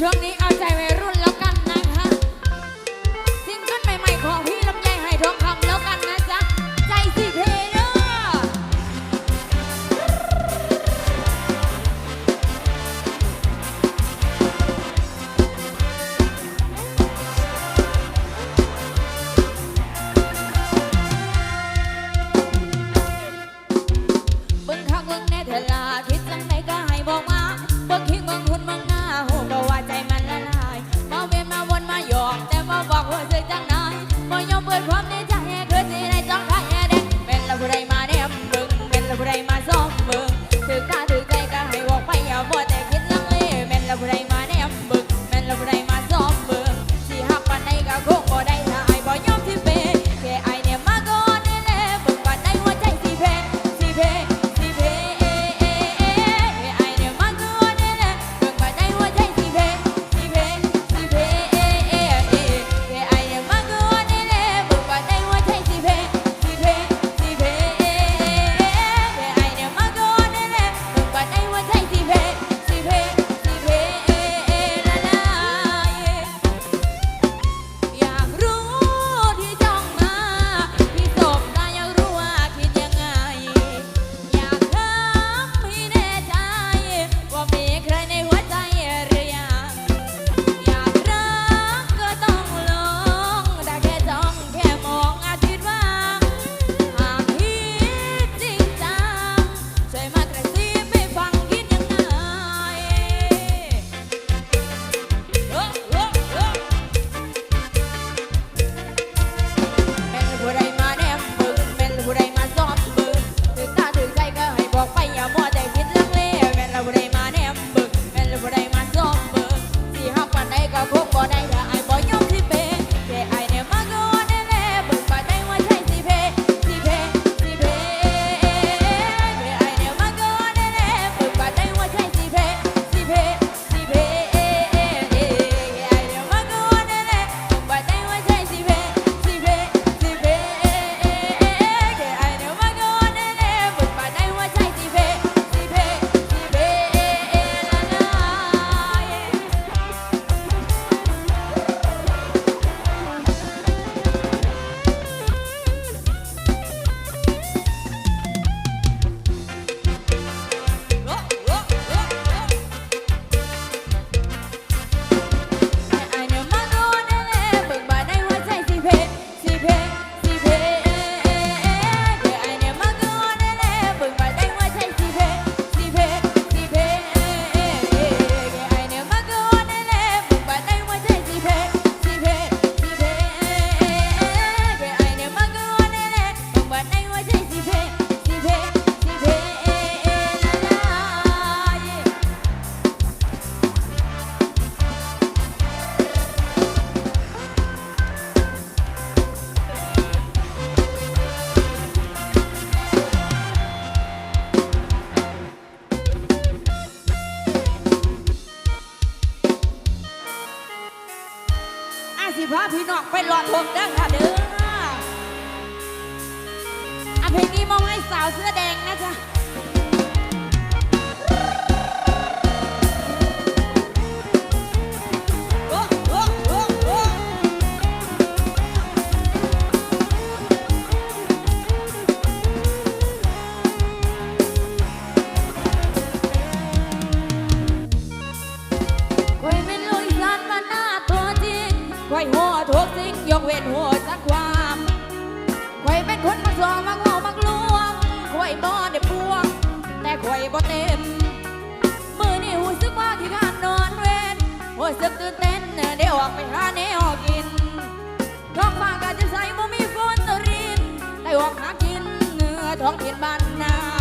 Johnny, I พระพี่น้องไปหลอดพวกเด้อค่ะเด้ออะเพลงนี้มองให้สาวเสื้อแดงนะจ๊ะ ยกเวทหัวสักความข่อยเป็นคนมากสองมากเงามากลวงข่อยบ่ได้พวง แต่ข่อยบ่เต็ม มือนี่หูซึกว่าที่งานนอนเวรหัวซึกตื่นเต้นเดี่ยวออกไปหาเนวกินท้องฟ้าก็จะใสบ่มีฝนตรินได้ออกหากินเนื้อท้องเพียนบ้านนา